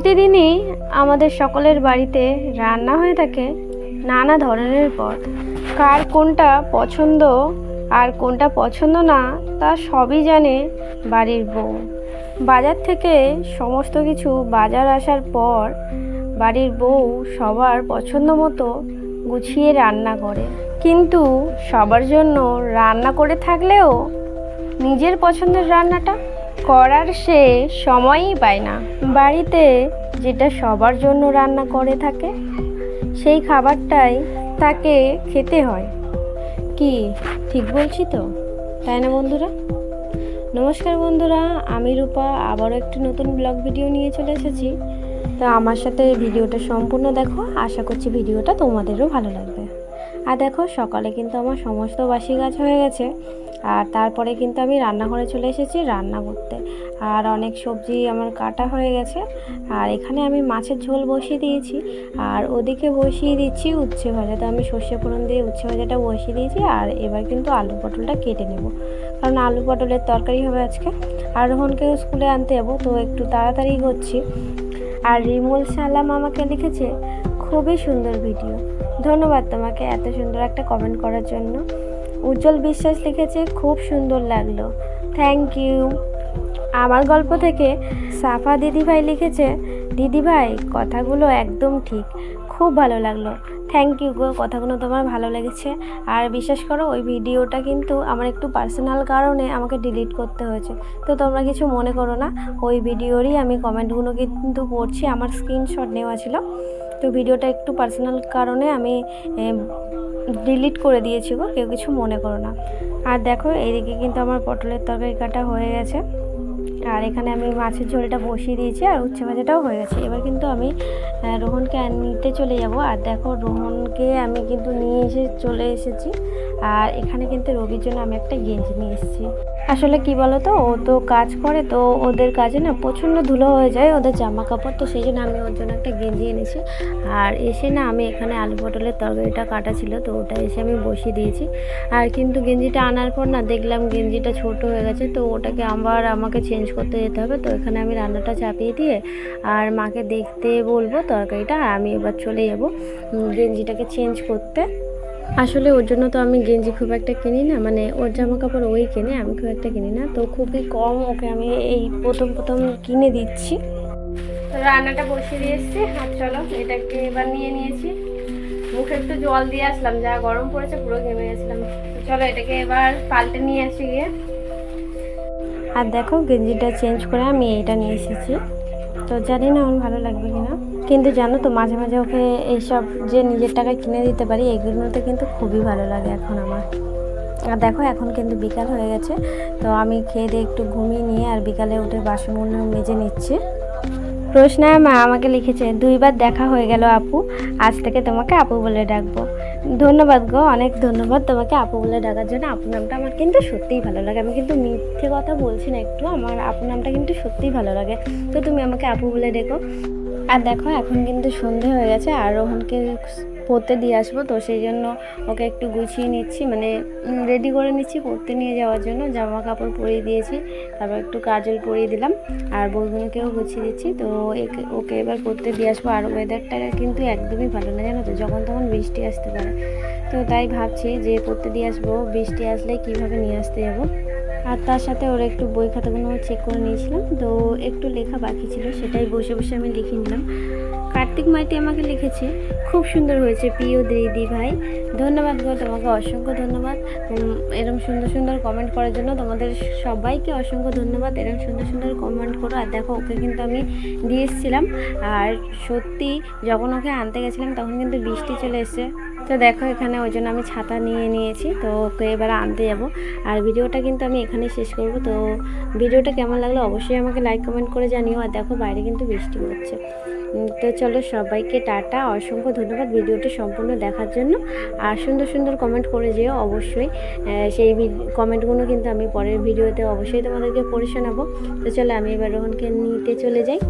প্রতিদিনই আমাদের সকলের বাড়িতে রান্না হয়ে থাকে নানা ধরনের পদ। কার কোনটা পছন্দ আর কোনটা পছন্দ না, তা সবই জানে বাড়ির বউ। বাজার থেকে সমস্ত কিছু বাজার আসার পর বাড়ির বউ সবার পছন্দ মতো গুছিয়ে রান্না করে। কিন্তু সবার জন্য রান্না করে থাকলেও নিজের পছন্দের রান্নাটা করার সে সময়ই পায় না। বাড়িতে যেটা সবার জন্য রান্না করে থাকে, সেই খাবারটাই তাকে খেতে হয়। কি, ঠিক বলছি তো? তাই না বন্ধুরা? নমস্কার বন্ধুরা, আমি রূপা, আবারও একটি নতুন ব্লগ ভিডিও নিয়ে চলে এসেছি। তো আমার সাথে ভিডিওটা সম্পূর্ণ দেখো, আশা করছি ভিডিওটা তোমাদেরও ভালো লাগবে। আর দেখো, সকালে কিন্তু আমার সমস্ত বাসি গাছ হয়ে গেছে। আর তারপরে কিন্তু আমি রান্নাঘরে চলে এসেছি রান্না করতে। আর অনেক সবজি আমার কাটা হয়ে গেছে। আর এখানে আমি মাছের ঝোল বসিয়ে দিয়েছি। আর ওদিকে বসিয়ে দিচ্ছি উচ্ছে ভাজা। তো আমি সর্ষে ফোড়ন দিয়ে উচ্ছে ভাজাটা বসিয়ে দিয়েছি। আর এবার কিন্তু আলু পটলটা কেটে নেব। কারণ আলু পটলের তরকারি হবে আজকে। আর রোহনকেও স্কুলে আনতে যাব, তো একটু তাড়াতাড়ি করছি। আর রিমুল সালাম আমাকে লিখেছে, খুবই সুন্দর ভিডিও। ধন্যবাদ তোমাকে এত সুন্দর একটা কমেন্ট করার জন্য। উজ্জ্বল বিশ্বাস লিখেছে, খুব সুন্দর লাগল। থ্যাংক ইউ আমার গল্প থেকে সাফা দিদিভাই লিখেছে, দিদিভাই, কথাগুলো একদম ঠিক। খুব ভালো লাগল। থ্যাংক ইউ গো, কথাগুলো তোমার ভালো লেগেছে। আর বিশ্বাস করো, ওই ভিডিওটা কিন্তু আমার একটু পার্সোনাল কারণে আমাকে ডিলিট করতে হয়েছে। তো তোমরা কিছু মনে করো না, ওই ভিডিওরই আমি কমেন্টগুলো কিন্তু পড়ছি আমার স্ক্রিনশট নেওয়া ছিল। তো ভিডিওটা একটু পার্সোনাল কারণে আমি ডিলিট করে দিয়েছি গো, কেউ কিছু মনে করো না। আর দেখো, এইদিকে কিন্তু আমার পটলের তরকারি কাটা হয়ে গেছে। আর এখানে আমি মাছের ঝোলটা বসিয়ে দিয়েছি আর উচ্ছে ভাজাটাও হয়ে গেছে। এবার কিন্তু আমি রোহনকে নিতে চলে যাব। আর দেখো, রোহনকে আমি কিন্তু নিয়ে এসে চলে এসেছি। আর এখানে কিন্তু রবির জন্য আমি একটা গেঞ্জি নিয়ে এসেছি। আসলে কি বলো তো ও তো কাজ করে, তো ওদের কাজে না প্রচণ্ড ধুলো হয়ে যায় ওদের জামা কাপড় তো সেই জন্য আমি ওর জন্য একটা গেঞ্জি এনেছি। আর এসে না আমি এখানে আলু পটলের তরকারিটা কাটা ছিল, তো ওটা এসে আমি বসিয়ে দিয়েছি। আর কিন্তু গেঞ্জিটা আনার পর না দেখলাম গেঞ্জিটা ছোট হয়ে গেছে, তো ওটাকে আবার আমাকে চেঞ্জ করতে যেতে হবে, তো এখানে আমি রান্নাটা চাপিয়ে দিয়ে আর মাকে দেখতে বলব তরকারিটা, আর আমি এবার চলে যাব গেঞ্জিটাকে চেঞ্জ করতে। আসলে ওর জন্য তো আমি গেঞ্জি খুব একটা কিনি না মানে ওর জামা কাপড় ওই কেনে, আমি খুব একটা কিনি না। তো খুবই কম ওকে আমি এই প্রথম প্রথম কিনে দিচ্ছি। রান্নাটা বসিয়ে দিয়ে এসছি আর চলো, এটাকে এবার নিয়ে নিয়েছি। মুখে একটু জল দিয়ে আসলাম, যা গরম পড়েছে পুরো ঘেমে গেছিলাম। চলো এটাকে এবার পাল্টে নিয়ে আসি গিয়ে। আর দেখো, গেঞ্জিটা চেঞ্জ করে আমি এইটা নিয়ে এসেছি। তো জানি না আমার ভালো লাগবে কিনা। কিন্তু জানো তো, মাঝে মাঝে ওকে এইসব যে নিজের টাকায় কিনে দিতে পারি এগুলোতে কিন্তু খুবই ভালো লাগে এখন আমার। আর দেখো, এখন কিন্তু বিকাল হয়ে গেছে, তো আমি খেয়ে দিয়ে একটু ঘুমিয়ে নিয়ে আর বিকালে উঠে বাসনগুলো মেজে নিচ্ছি। রোশনা মা আমাকে লিখেছে, দুইবার দেখা হয়ে গেল আপু, আজ থেকে তোমাকে আপু বলে ডাকবো। ধন্যবাদ গো, অনেক ধন্যবাদ তোমাকে আপু বলে ডাকার জন্য। আপু নামটা আমার কিন্তু সত্যিই ভালো লাগে। আমি কিন্তু মিথ্যে কথা বলছি না একটু, আমার আপু নামটা কিন্তু সত্যিই ভালো লাগে। তো তুমি আমাকে আপু বলে ডেকো। আর দেখো, এখন কিন্তু সন্ধে হয়ে গেছে, আর রোহনকে পড়তে দিয়ে আসব, তো সেই জন্য ওকে একটু গুছিয়ে নিচ্ছি মানে রেডি করে নিচ্ছি পড়তে নিয়ে যাওয়ার জন্য। জামা কাপড় পরিয়ে দিয়েছি, তারপর একটু কাজল পরিয়ে দিলাম, আর বইগুলোকেও গুছিয়ে দিচ্ছি। তো ওকে এবার পড়তে দিয়ে আসব, আর ওয়েদারটা কিন্তু একদমই ভালো না, জানো তো, যখন তখন বৃষ্টি আসতে পারে। তো তাই ভাবছি যে পড়তে দিয়ে আসব, বৃষ্টি আসলে কীভাবে নিয়ে আসতে যাব। আর তার সাথে ওরা একটু বই খাতাগুলো চেক করে নিয়েছিলাম, তো একটু লেখা বাকি ছিল, সেটাই বসে বসে আমি লিখে নিলাম। কার্তিক মাইতি আমাকে লিখেছে। খুব সুন্দর হয়েছে, প্রিয় দিদি ভাই। ধন্যবাদ গো, তোমাকে অসংখ্য ধন্যবাদ। এরম সুন্দর সুন্দর কমেন্ট করার জন্য তোমাদের সবাইকে অসংখ্য ধন্যবাদ। এরম সুন্দর সুন্দর কমেন্ট করো। আর দেখো, ওকে কিন্তু আমি দিয়ে এসেছিলাম। আর সত্যি যখন ওকে আনতে গেছিলাম, তখন কিন্তু বৃষ্টি চলে এসেছে। তো দেখো এখানে ওই জন্য আমি ছাতা নিয়ে নিয়েছি, তো ওকে এবার আনতে যাব। আর ভিডিওটা কিন্তু আমি এখানে শেষ করব, তো ভিডিওটা কেমন লাগল অবশ্যই আমাকে লাইক কমেন্ট করে জানিও। আর দেখো বাইরে কিন্তু বৃষ্টি হচ্ছে। তো চলো সবাইকে টাটা। অসংখ্য ধন্যবাদ ভিডিওটি সম্পূর্ণ দেখার জন্য। আর সুন্দর সুন্দর কমেন্ট করে যেও অবশ্যই। সেই কমেন্টগুলো কিন্তু আমি পরের ভিডিওতে অবশ্যই তোমাদেরকে পড়ে শোনাবো। তো চলো আমি এবার রোহনকে নিতে চলে যাই।